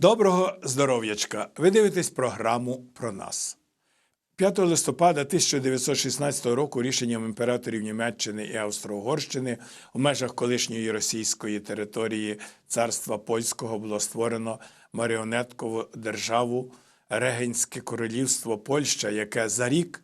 Доброго здоров'ячка! Ви дивитесь програму про нас. 5 листопада 1916 року рішенням імператорів Німеччини і Австро-Угорщини у межах колишньої російської території царства польського було створено маріонеткову державу Регенське королівство Польща, яке за рік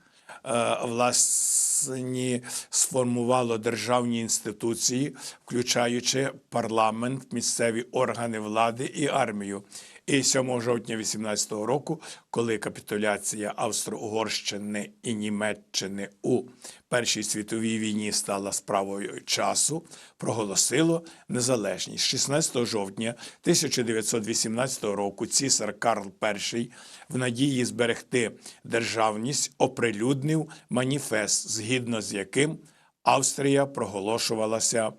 власні сформувало державні інституції, включаючи парламент, місцеві органи влади і армію. І 7 жовтня 18 року, коли капітуляція Австро-Угорщини і Німеччини у Першій світовій війні стала справою часу, проголосило незалежність. 16 жовтня 1918 року цісар Карл І в надії зберегти державність оприлюднив маніфест, згідно з яким Австрія проголошувалася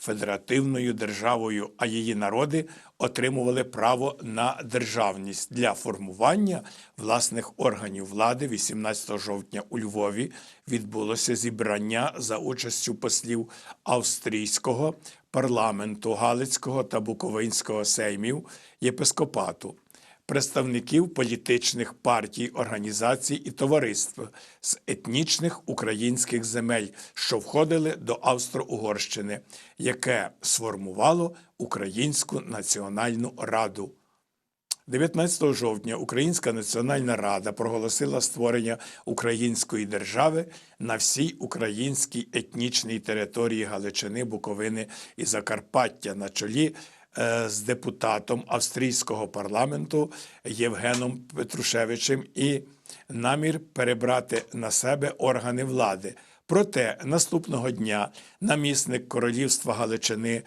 федеративною державою, а її народи отримували право на державність для формування власних органів влади. 18 жовтня у Львові відбулося зібрання за участю послів австрійського парламенту, Галицького та Буковинського сеймів єпископату представників політичних партій, організацій і товариств з етнічних українських земель, що входили до Австро-Угорщини, яке сформувало Українську національну раду. 19 жовтня Українська національна рада проголосила створення української держави на всій українській етнічній території Галичини, Буковини і Закарпаття на чолі з депутатом австрійського парламенту Євгеном Петрушевичем і намір перебрати на себе органи влади. Проте наступного дня намісник королівства Галичини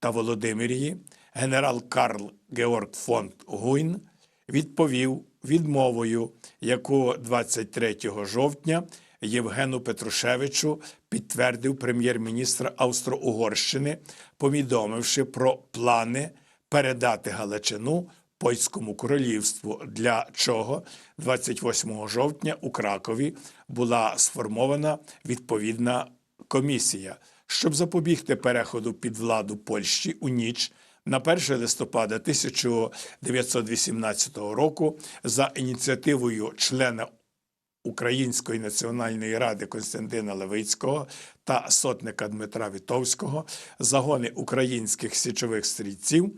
та Володимирії генерал Карл Георг фон Гуйн відповів відмовою, яку 23 жовтня Євгену Петрушевичу підтвердив прем'єр-міністр Австро-Угорщини, повідомивши про плани передати Галичину Польському королівству, для чого 28 жовтня у Кракові була сформована відповідна комісія. Щоб запобігти переходу під владу Польщі у ніч на 1 листопада 1918 року за ініціативою члена Української національної ради Константина Левицького та сотника Дмитра Вітовського загони українських січових стрільців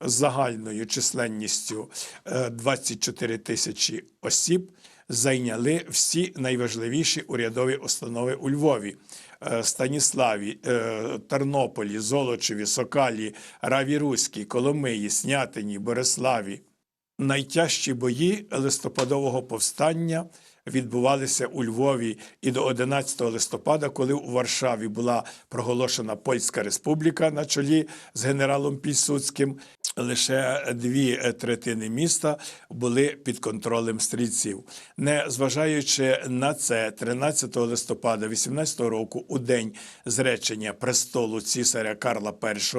з загальною численністю е, 24 тисячі осіб зайняли всі найважливіші урядові установи у Львові. е, Станіславі, е, Тернополі, Золочеві, Сокалі, Раві Руській, Коломиї, Снятині, Бориславі. Найтяжчі бої листопадового повстання відбувалися у Львові і до 11 листопада, коли у Варшаві була проголошена Польська Республіка на чолі з генералом Пільсудським. Лише дві третини міста були під контролем стрільців. Не зважаючи на це, 13 листопада 18 року, у день зречення престолу цісаря Карла І,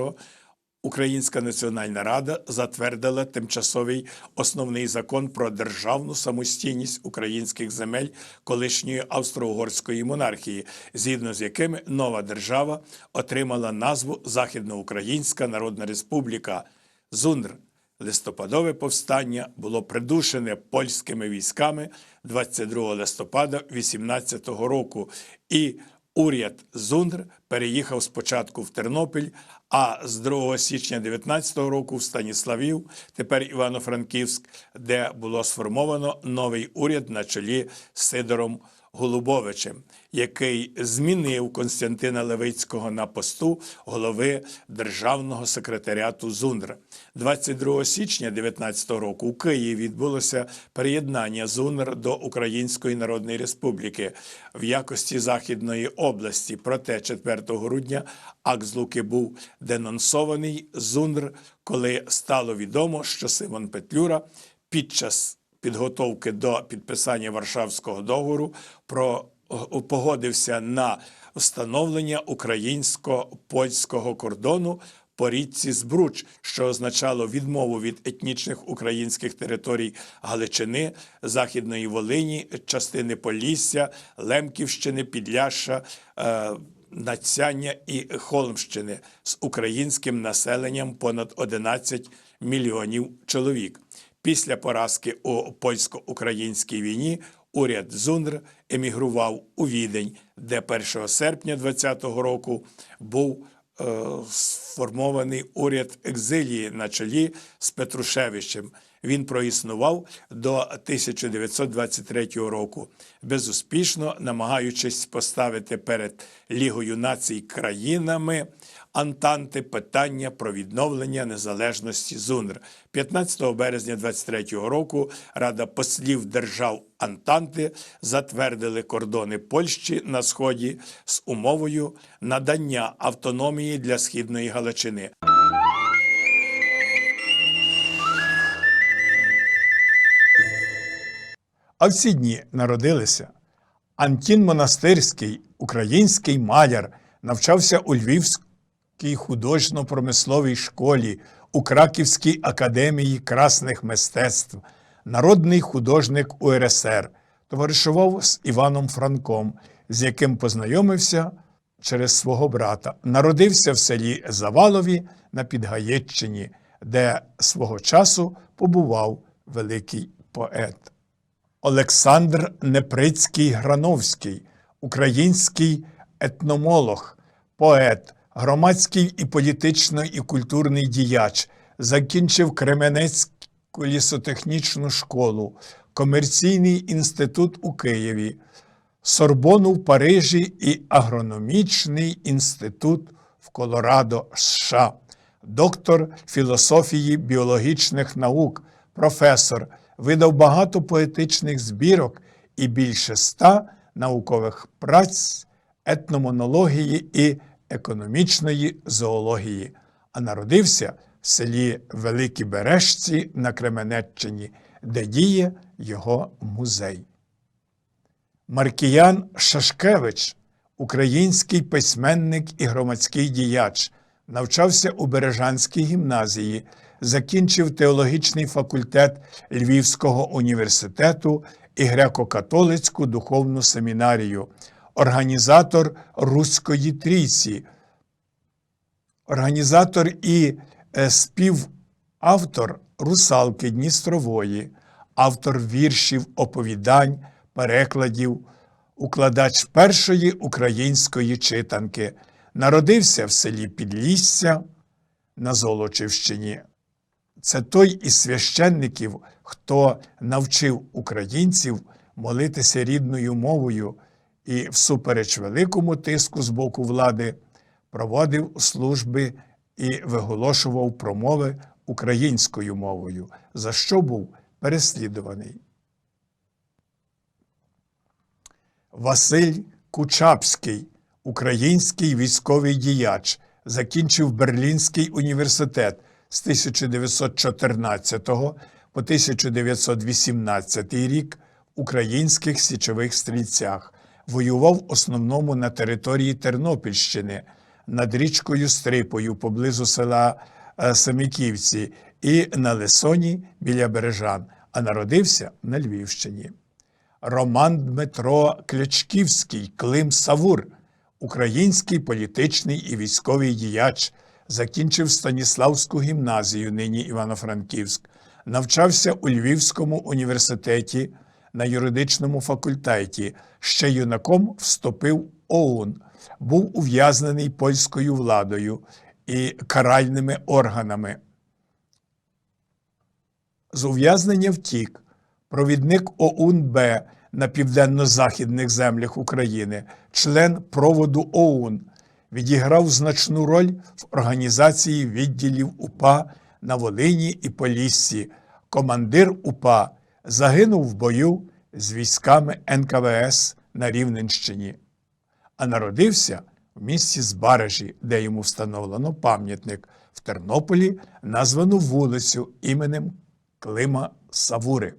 Українська Національна Рада затвердила тимчасовий основний закон про державну самостійність українських земель колишньої австро-угорської монархії, згідно з якими нова держава отримала назву Західноукраїнська Народна Республіка Зундр. Листопадове повстання було придушене польськими військами 22 листопада 18-го року, і уряд Зундр переїхав спочатку в Тернопіль, а з 2 січня 19 року в Станіславів, тепер Івано-Франківськ, де було сформовано новий уряд на чолі з Сидором Голубовичем, який змінив Константина Левицького на посту голови Державного секретаріату Зундра. 22 січня 19 року у Києві відбулося приєднання Зундр до Української Народної Республіки в якості Західної області. Проте 4 грудня з був денонсований Зундр, коли стало відомо, що Симон Петлюра під час підготовки до підписання Варшавського договору про погодився на встановлення українсько-польського кордону по річці Збруч, що означало відмову від етнічних українських територій Галичини, Західної Волині, частини Полісся, Лемківщини, Підляшша. е, Нацяння і Холмщини з українським населенням понад 11 мільйонів чоловік. Після поразки у польсько-українській війні уряд Зундр емігрував у Відень, де 1 серпня 20-го року був е, сформований уряд екзилії на чолі з Петрушевичем. Він проіснував до 1923 року, безуспішно намагаючись поставити перед Лігою націй країнами Антанти питання про відновлення незалежності ЗУНР. 15 березня 23 року Рада послів держав Антанти затвердили кордони Польщі на сході з умовою надання автономії для східної Галичини. А в ці дні народилися Антін Монастирський, український маляр, навчався у Львівській художньо-промисловій школі, у Краківській академії красних мистецтв, народний художник УРСР, товаришував з Іваном Франком, з яким познайомився через свого брата. Народився в селі Завалові на Підгаєччині, де свого часу побував великий поет. Олександр Неприцький Грановський, український етномолог, поет, громадський і політично і культурний діяч, закінчив Кременецьку лісотехнічну школу, комерційний інститут у Києві, Сорбону в Парижі і агрономічний інститут в Колорадо, США, доктор філософії біологічних наук, професор, видав багато поетичних збірок і більше ста наукових праць етномонології і економічної зоології, а народився в селі Великі Бережці на Кременеччині, де діє його музей. Маркіян Шашкевич, український письменник і громадський діяч, навчався у Бережанській гімназії, закінчив теологічний факультет Львівського університету і греко-католицьку духовну семінарію, організатор Руської трійці, організатор і е, співавтор Русалки Дністрової, автор віршів, оповідань, перекладів, укладач першої української читанки, народився в селі Підлісся на Золочівщині. Це той із священників, хто навчив українців молитися рідною мовою і, всупереч великому тиску з боку влади, проводив служби і виголошував промови українською мовою, за що був переслідуваний. Василь Кучапський, український військовий діяч, закінчив Берлінський університет з 1914 по 1918 рік в українських січових стрільцях, воював в основному на території Тернопільщини над річкою Стрипою поблизу села е, Саміківці і на Лесоні біля Бережан, а народився на Львівщині. Роман Дмитро Клячківський, Клим Савур, український політичний і військовий діяч, закінчив Станіславську гімназію, нині Івано-Франківськ, навчався у Львівському університеті на юридичному факультеті. Ще юнаком вступив ОУН, був ув'язнений польською владою і каральними органами. З ув'язнення втік провідник ОУН-Б на південно-західних землях України, член проводу ОУН, відіграв значну роль в організації відділів УПА на Волині і Поліссі. Командир УПА загинув в бою з військами НКВС на Рівненщині, а народився в місті Збаражі, де йому встановлено пам'ятник в Тернополі, названу вулицю іменем Клима Савури.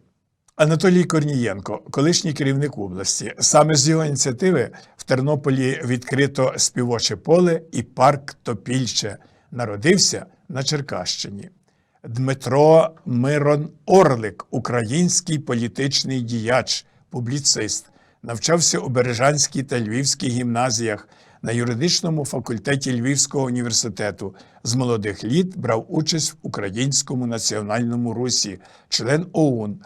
Анатолій Корнієнко, колишній керівник області. Саме з його ініціативи в Тернополі відкрито співоче поле і парк Топільче. Народився на Черкащині. Дмитро Мирон Орлик, український політичний діяч, публіцист, навчався у Бережанській та Львівській гімназіях, на юридичному факультеті Львівського університету. З молодих літ брав участь в українському національному русі, член ОУН,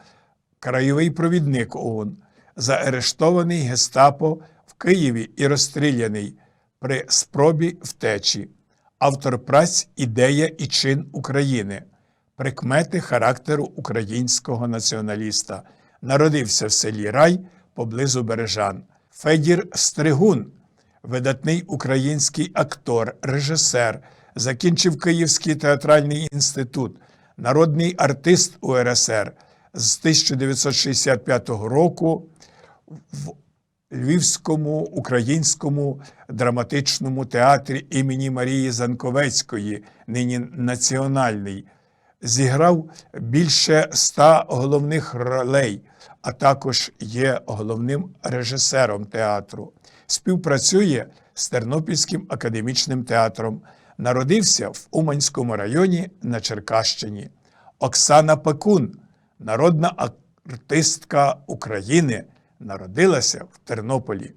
краєвий провідник ОУН, заарештований гестапо в Києві і розстріляний при спробі втечі, автор праць Ідея і чин України, прикмети характеру українського націоналіста. Народився в селі Рай поблизу Бережан. Федір Стригун, видатний український актор, режисер, закінчив Київський театральний інститут, народний артист УРСР з 1965 року в Львівському українському драматичному театрі імені Марії Занковецької, нині національний, зіграв більше ста головних ролей, а також є головним режисером театру. Співпрацює з Тернопільським академічним театром. Народився в Уманському районі на Черкащині. Оксана Пекун, народна артистка України, народилася в Тернополі.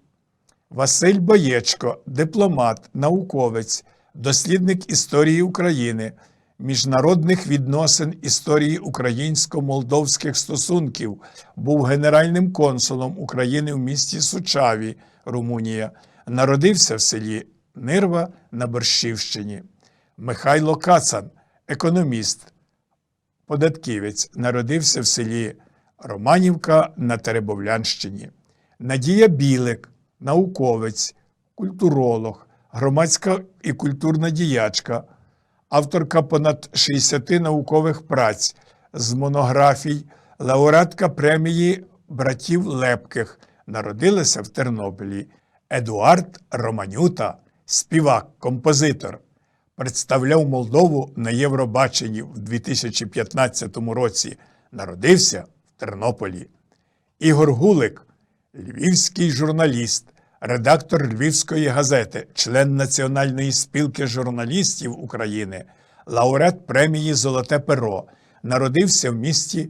Василь Боєчко, дипломат, науковець, дослідник історії України, міжнародних відносин історії українсько-молдовських стосунків, був генеральним консулом України в місті Сучаві, Румунія. Народився в селі Нирва на Борщівщині. Михайло Кацан, економіст, податківець, народився в селі Романівка на Теребовлянщині. Надія Білик, науковець, культуролог, громадська і культурна діячка, авторка понад 60 наукових праць з монографій, лауреатка премії братів Лепких, народилася в Тернополі. Едуард Романюта, співак, композитор, представляв Молдову на Євробаченні в 2015 році. Народився в Тернополі. Ігор Гулик, львівський журналіст, редактор Львівської газети, член Національної спілки журналістів України, лауреат премії Золоте перо, народився в місті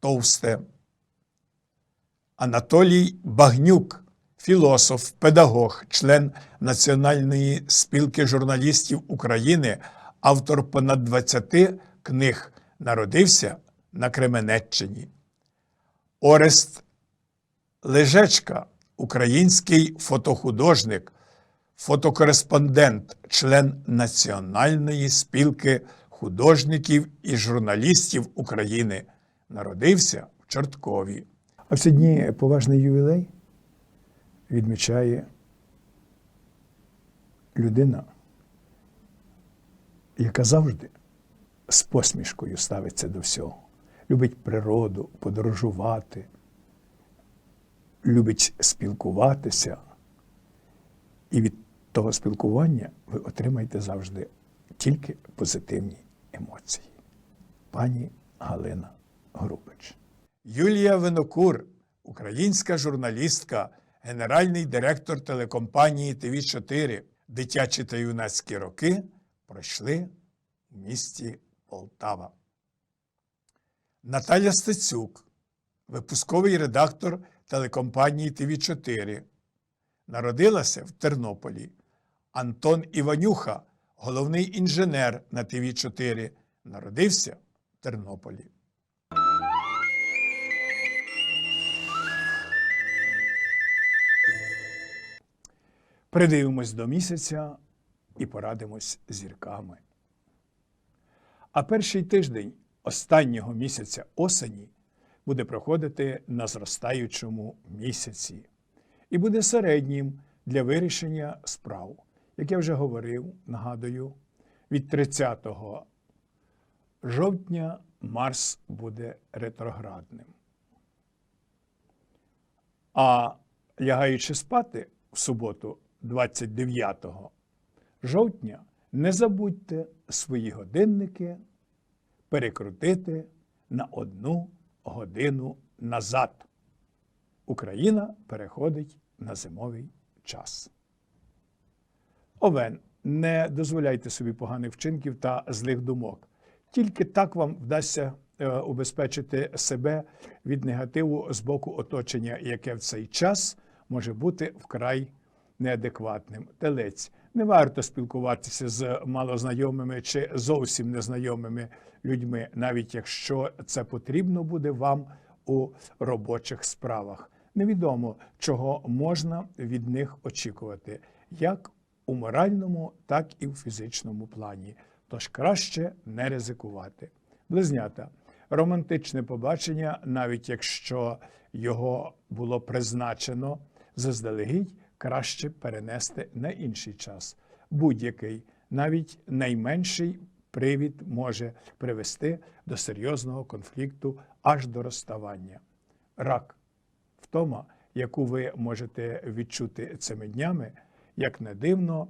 Товсте. Анатолій Багнюк, філософ, педагог, член Національної спілки журналістів України, автор понад 20 книг, народився на Кременеччині. Орест Лежечка, український фотохудожник, фотокореспондент, член Національної спілки художників і журналістів України, народився в Чорткові. А в ці дні поважний ювілей відмічає людина, яка завжди з посмішкою ставиться до всього. Любить природу, подорожувати, любить спілкуватися. І від того спілкування ви отримаєте завжди тільки позитивні емоції. Пані Галина Грубич. Юлія Винокур, українська журналістка, генеральний директор телекомпанії ТВ4, дитячі та юнацькі роки пройшли в місті Полтава. Наталя Стецюк, випусковий редактор телекомпанії ТВ4, народилася в Тернополі. Антон Іванюха, головний інженер на ТВ4, народився в Тернополі. Придивимось до місяця і порадимось зірками. А перший тиждень останнього місяця осені буде проходити на зростаючому місяці і буде середнім для вирішення справ. Як я вже говорив, нагадую, від 30 жовтня Марс буде ретроградним. А лягаючи спати в суботу, 29 жовтня, не забудьте свої годинники перекрутити на одну годину назад. Україна переходить на зимовий час. Овен, не дозволяйте собі поганих вчинків та злих думок. Тільки так вам вдасться е, убезпечити себе від негативу з боку оточення, яке в цей час може бути вкрай неадекватним. Телець. Не варто спілкуватися з малознайомими чи зовсім незнайомими людьми, навіть якщо це потрібно буде вам у робочих справах. Невідомо, чого можна від них очікувати, як у моральному, так і в фізичному плані. Тож краще не ризикувати. Близнята. Романтичне побачення, навіть якщо його було призначено заздалегідь, краще перенести на інший час. Будь-який, навіть найменший привід може привести до серйозного конфлікту аж до розставання. Рак втома, яку ви можете відчути цими днями, як не дивно,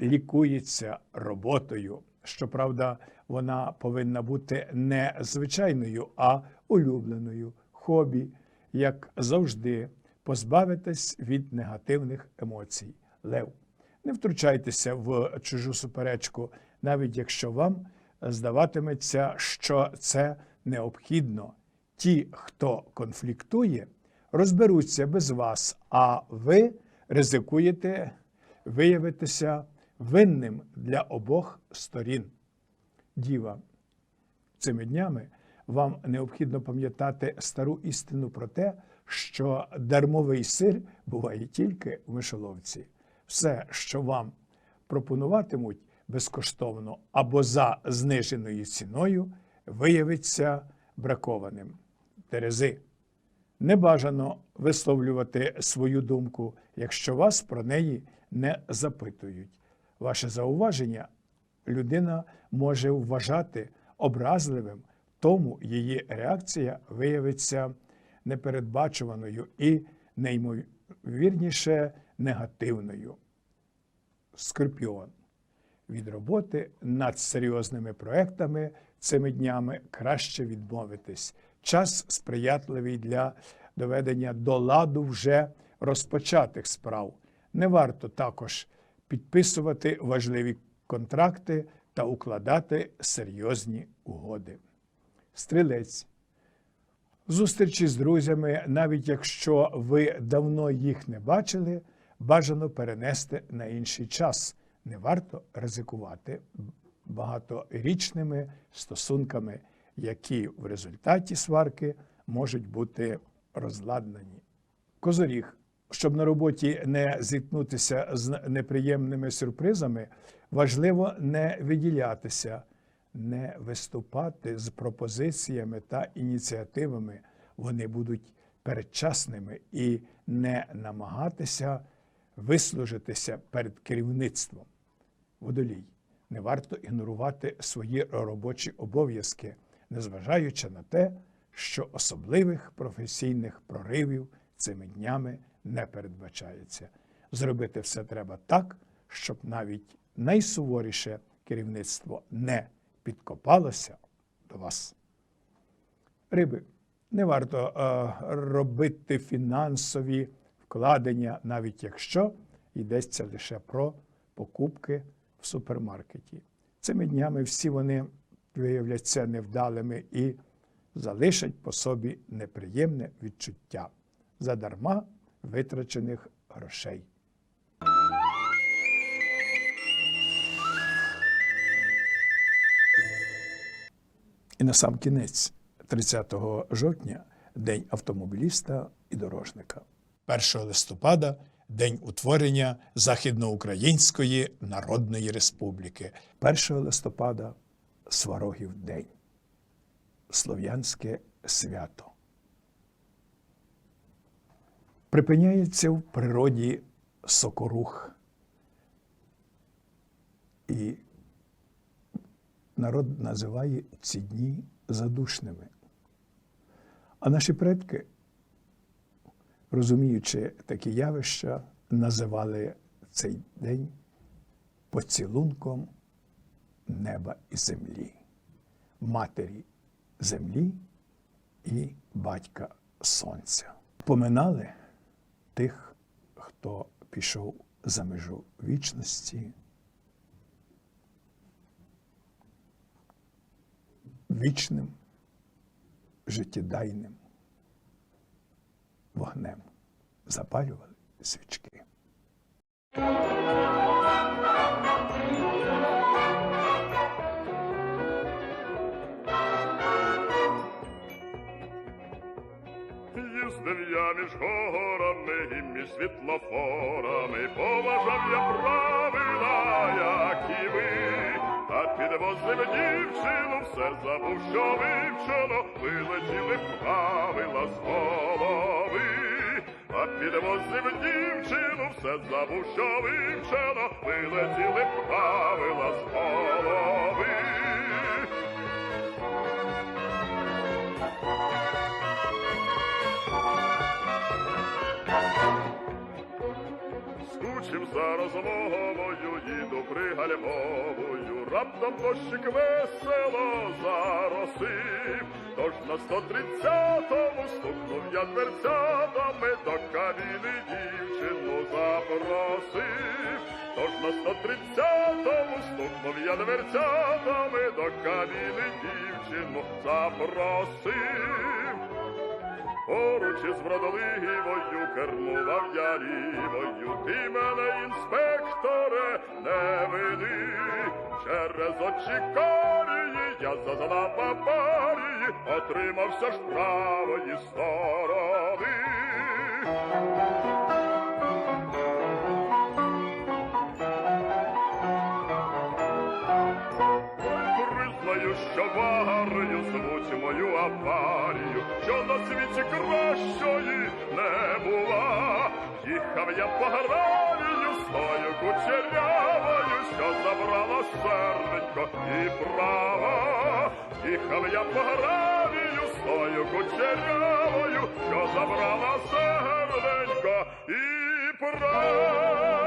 лікується роботою. Щоправда, вона повинна бути не звичайною, а улюбленою, хобі, як завжди, позбавитись від негативних емоцій. Лев. Не втручайтеся в чужу суперечку, навіть якщо вам здаватиметься, що це необхідно. Ті, хто конфліктує, розберуться без вас, а ви ризикуєте виявитися винним для обох сторін. Діва, цими днями вам необхідно пам'ятати стару істину про те, що дармовий сир буває тільки в мишоловці. Все, що вам пропонуватимуть безкоштовно або за зниженою ціною, виявиться бракованим. Терези. Не бажано висловлювати свою думку, якщо вас про неї не запитують. Ваше зауваження людина може вважати образливим, тому її реакція виявиться непередбачуваною і неймовірніше негативною. Скорпіон. Від роботи над серйозними проектами цими днями краще відмовитись. Час сприятливий для доведення до ладу вже розпочатих справ. Не варто також підписувати важливі контракти та укладати серйозні угоди. Стрілець. Зустрічі з друзями, навіть якщо ви давно їх не бачили, бажано перенести на інший час. Не варто ризикувати багаторічними стосунками, які в результаті сварки можуть бути розладнані. Козоріг. Щоб на роботі не зіткнутися з неприємними сюрпризами, важливо не виділятися, не виступати з пропозиціями та ініціативами. Вони будуть передчасними і не намагатися вислужитися перед керівництвом. Водолій. Не варто ігнорувати свої робочі обов'язки, незважаючи на те, що особливих професійних проривів цими днями не передбачається. Зробити все треба так, щоб навіть найсуворіше керівництво не підкопалося до вас. Риби. Не варто е, робити фінансові вкладення, навіть якщо йдеться лише про покупки в супермаркеті. Цими днями всі вони виявляться невдалими і залишать по собі неприємне відчуття задарма витрачених грошей. І на сам кінець, 30 жовтня, День автомобіліста і дорожника. 1 листопада День утворення Західноукраїнської Народної Республіки. 1 листопада Сварогів день. Слов'янське свято. Припиняється в природі сокорух. І народ називає ці дні задушними. А наші предки, розуміючи такі явища, називали цей день поцілунком неба і землі, матері землі і батька сонця. Поминали тих, хто пішов за межу вічності, вічним, життєдайним вогнем запалювали свічки. Їздив я між горами і між світлофорами, поважав я правила, як і ви, а ними дівчину, все забув, що вивчено, вилетіли правила з голови, а підвозив дівчину, все забув, що вивчено, вилетіли правила з голови. Скучив за розмовою, їду пригальмовою, раптом дощик весело заросив, тож на 130-му стукнув я дверцятами, до кабіни дівчину запросив, тож на 130-му стукнув я дверцятами, до кабіни дівчину запросив. Поруч із вродливою кермував я лівою, ти мене, інспекторе, не вини Через очі корії я зазнав аварії, отримався ж правої сторони. Мою аварію, що на світі кращої не була. Їхав я по гравію з тою кучерявою, що забрала серденько і права. Їхав я по гравію з тою кучерявою, що забрала серденько і права.